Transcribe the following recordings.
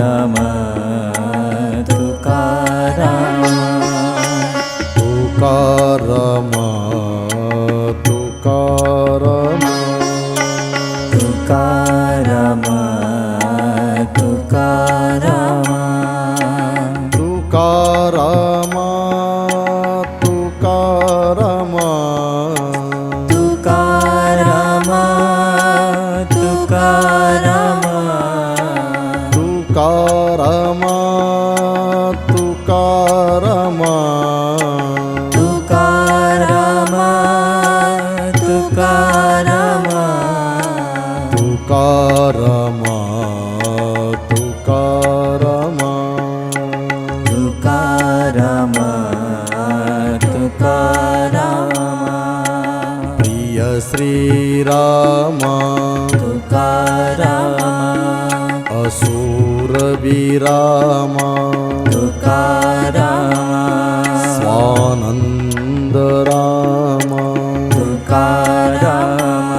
Rama. ॐकारा असुरविराम Tukaram स्वानन्द Ram Tukaram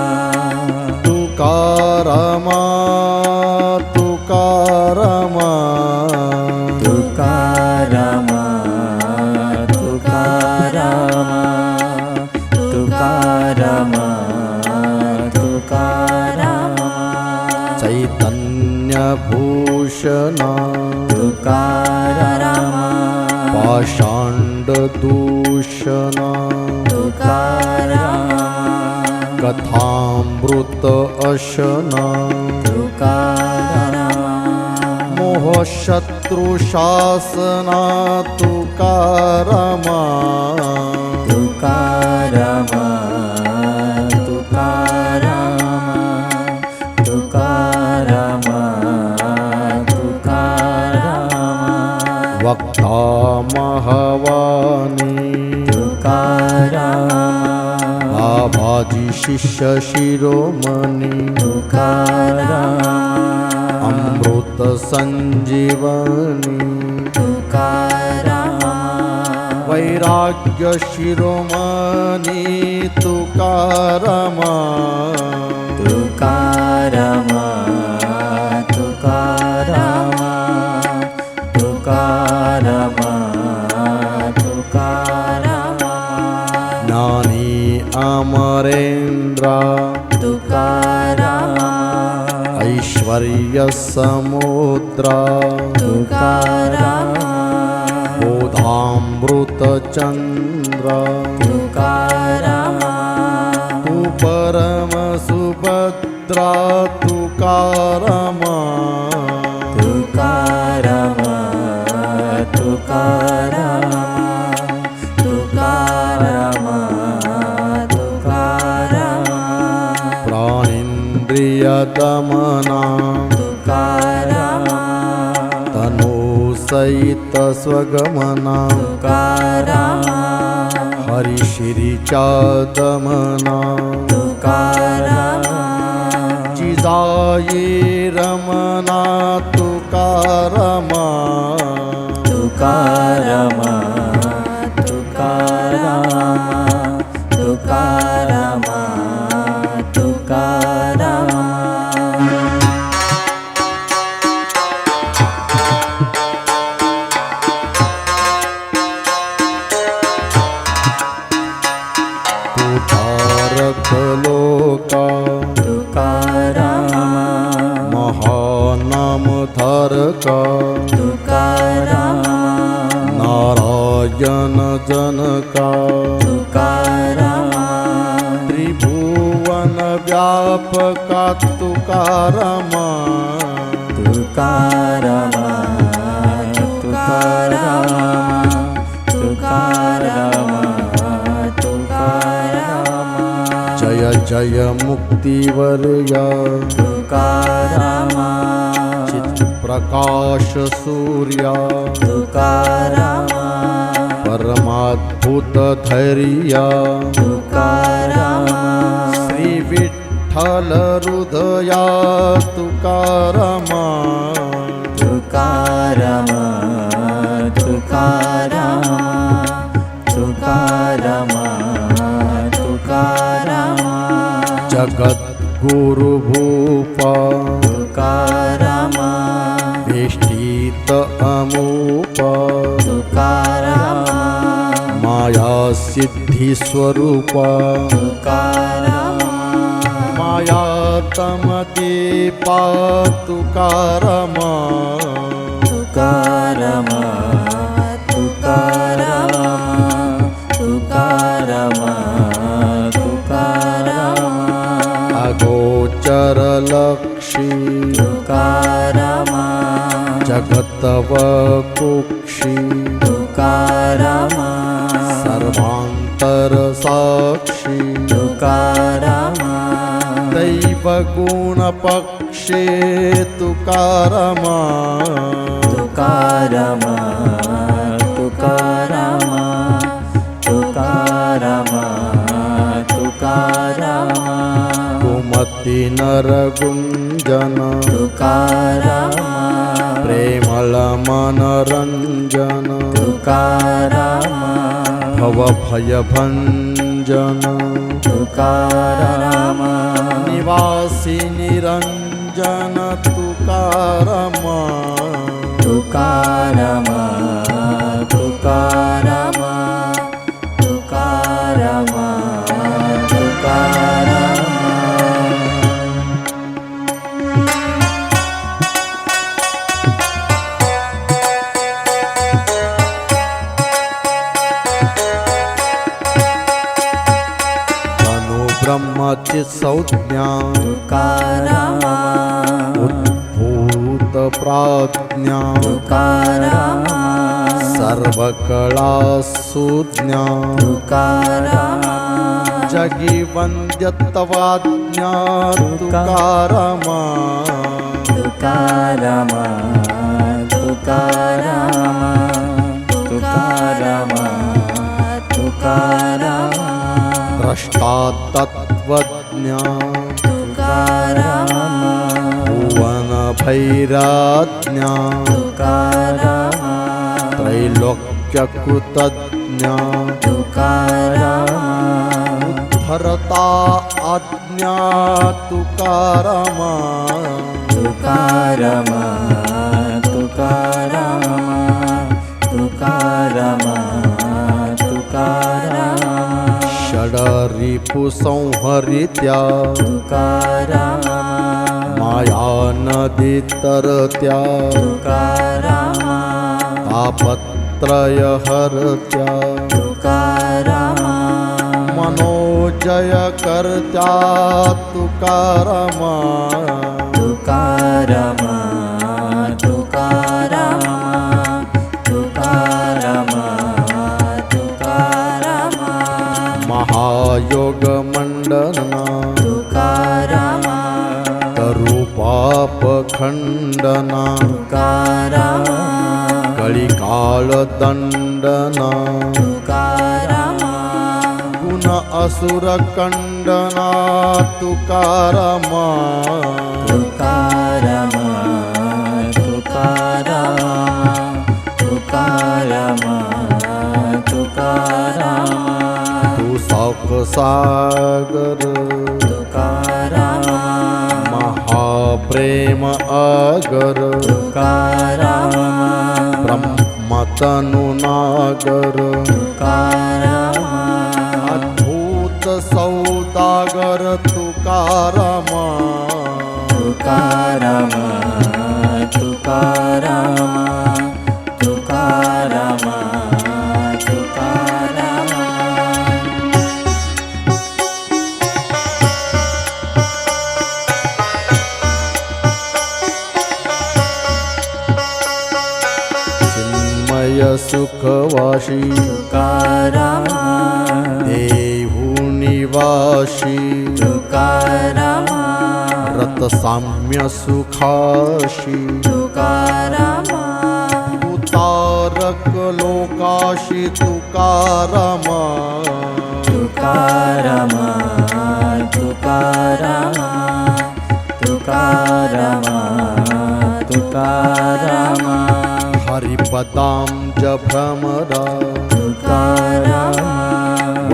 Tukaram Tukaram Tukaram Tukaram Tukaram Tukaram चैतन्यभूषण Tukaram. पाषाण्डदूषण Tukaram. कथामृत अशन। Tukaram. मोहशत्रुशासना। Tukaram. Tukaram. Tukaram. आभाजी शिष्य शिरोमणि। अमृत संजीवनी। वैराग्य शिरोमणि। तुकाराम। ज्ञानी अमरेन्द्र। तुकाराम। ऐश्वर्य समुद्र। तुकाराम। बोधामृतचन्द्र। तुकाराम। तु परम सुभद्रा प्रियतमना तुकारामा। तनो सहित स्वगमना। तुकारामा। हरिश्रीच्या दमना रमना तुकारामा। तुकाराम तुकाराम जय जय मुक्तिवर्या तुकाराम प्रकाश सूर्या तुकाराम परमाद्भुत धैर्या तुकाराम विठ्ठल हृदया तुकाराम तुकाराम। तुकाराम तुकाराम तुकाराम जगत गुरुभूपा तुकारामा वेष्टीत अमूपा। तुकारामा। माया सिद्धिस्वरूपा तुकारामा। माया तमदीपा तुकारमा तुकारामा तुकारामा तुकारामा तुकारामा। अगोचरलक्षी तुकारामा। जगतवकुक्षी तुकारामा। सर्वान्तरसाक्षी तुकारामा। दैवगुणपक्षे तुकारमा। तुकारामा तुकारामा तुकारामा तुकारामा। कुमति नरगुञ्जन। तुकारामा। प्रेमलमनरञ्जन। तुकारामा। भवभयभञ्जन। तुकारामा निवासि तुकार तुकारामा। तुकारामा तुकारामा। तुकारमा। तुकारामा। तुकारामा। तुकारामा। तुकारामा। द्रष्टा ज्ञान्या तुकाराम भुवन भैराज्ञा तुकाराम त्रैलोक्यकृतज्ञा तुकाराम आज्ञा तुकारामा तुकारामा कुसंहरि त्याकार माया नरकार तापत्रय हर त्याकार मनोजय कर्त्याकार ખંડના તુકારામાં કળિકાળ દંડના તુકારામાં ગુણ અસુર કંડના તુકારામાં તુકારામાં તુકારામાં તુકારામાં તુકારામાં તું સક સાગર प्रेम आगर। ब्रह्मचनु नागरकार अद्भुत सौदागर थुकार रतसाम्य सुखाशी। तुकारामा। उतारक लोकाशी तुकारमा। तुकारामा तुकारामा तुकारामा तुकारामा। हरिपदां भ्रमरा तुकारामा।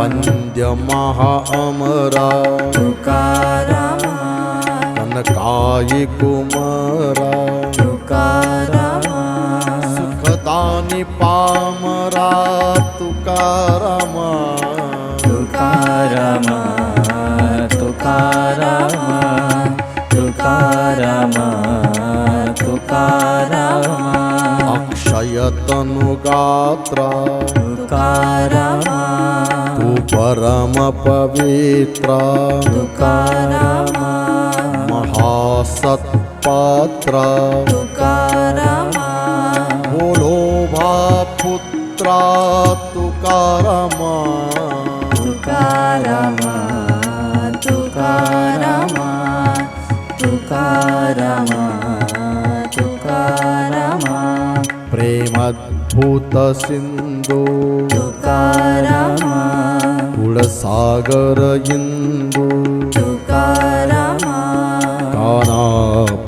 वन्द्य महाअमरा। तुकारामा। मनकायि कुमरा। तुकारामा सुखदानि पामरा तुकारामा तुकारामा तुकारामा तुकारामा तुकारामा अक्षयतनुगात्रा तुकारामा तु परमपवित्रा तुकारामा महासत्पात्रा तुकारामा। भा पुत्रा तुकारामा। तुकारामा। तुकारामा। तुकारामा। तुकारामा। प्रेमद्भूत सिन्धु तुकारामा। कुलसागर इन्दु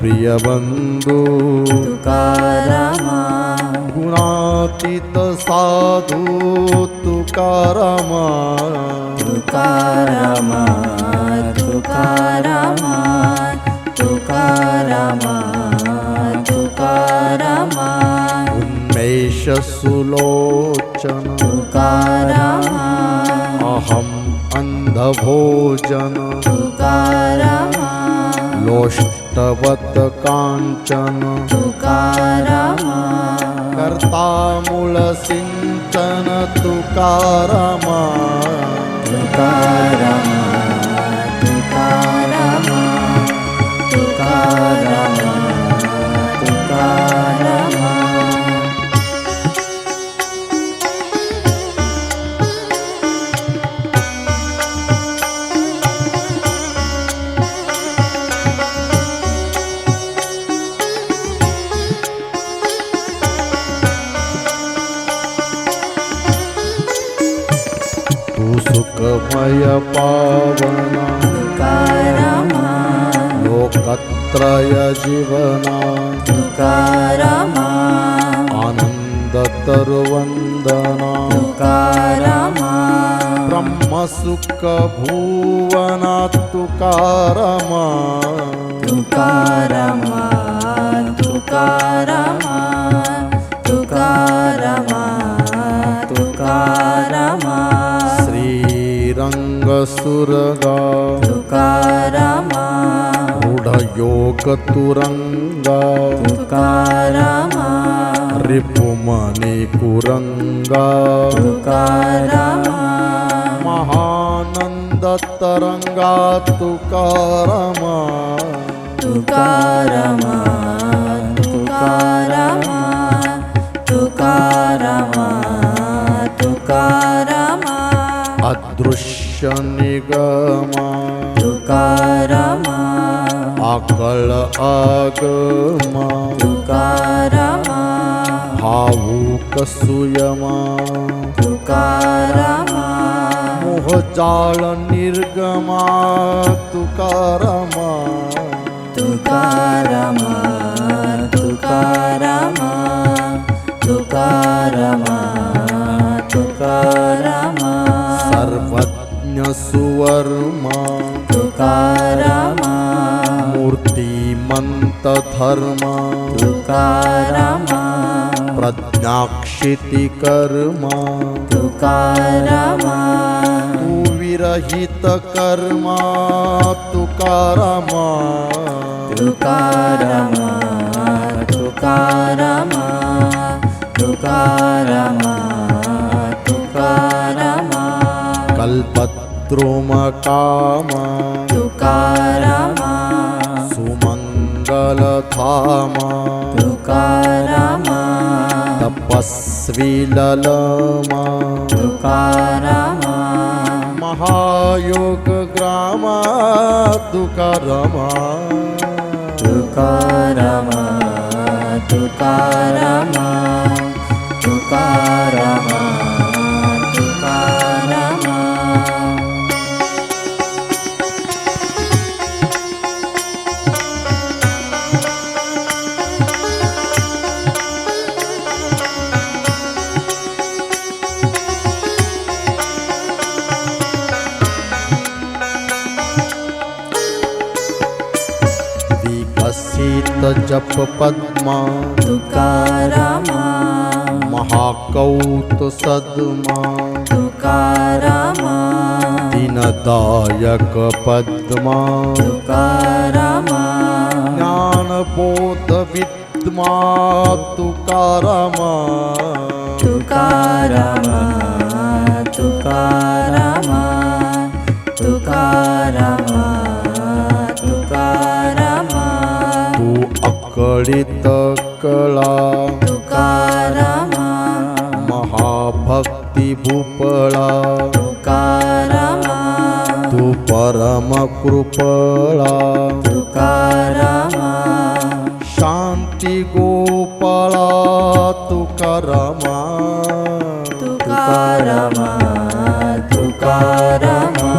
प्रियबन्धु तुकारामा गुणातीत साधु तुकारामा। तुकारामा तुकारामा तुकारामा तुकारामा उन्मेष सुलोचन तुकारामा अहम् अन्धभोजन तुकारामा लोष्टवत् काञ्चन। तुकारामा। मूल सिंचन तुकारामा। तुकारामा। लोकत्रय जीवना तुकारामा आनन्दतरुवन्दना तुकारामा ब्रह्मसुखभुवना तुकारमा तुकारामा तुकारामा तुकारामा तुकारामा श्रीरङ्गसुरगा तुकारामा रूढयोगतुरङ्गा तुकारामा रिपुमणिकुरङ्गा तुकारामा महानन्दतरङ्गा तुकारमा तुकारामा तुकारामा तुकारामा तुकारामा अदृश्यनिगमा तुकारामा आकळ आगमा। तुकारामा। भावुकसुयमा तुकारामा। मोहजाळ निर्गमा। तुकारमा। तुकारामा। तुकारामा। तुकारामा। तुकारामा। सर्वज्ञ सुवर्मा। तुकारामा। मूर्तिमन्त धर्मा तुकारामा प्रज्ञाक्षितिकर्मा तुकारामा। तू विरहित कर्मा तुकारमा। तुकारामा। तुकारामा। तुकारामा। तुकारामा। कल्पद्रुमकामा। तुकारामा। सुमङ्गलधामा तुकारामा तपस्विललमा तुकारामा महायोगग्रामा तुकारमा तुकारामा तुकारामा तुकारामा तुकारामा जप पद्मा। तुकारामा। महाकौत सदमा। तुकारामा। दीनदायक पद्मा। तुकारामा। ज्ञानबोध विद्मा। तुकारामा तुकारामा। तुकारामा। अकळित कळा तुकारामा। महाभक्ती भूपळा तुकारामा। तू परम कृपळा तुकारामा। शांति तुकारामा तुकारामा। तुकारामा। तुकारामा।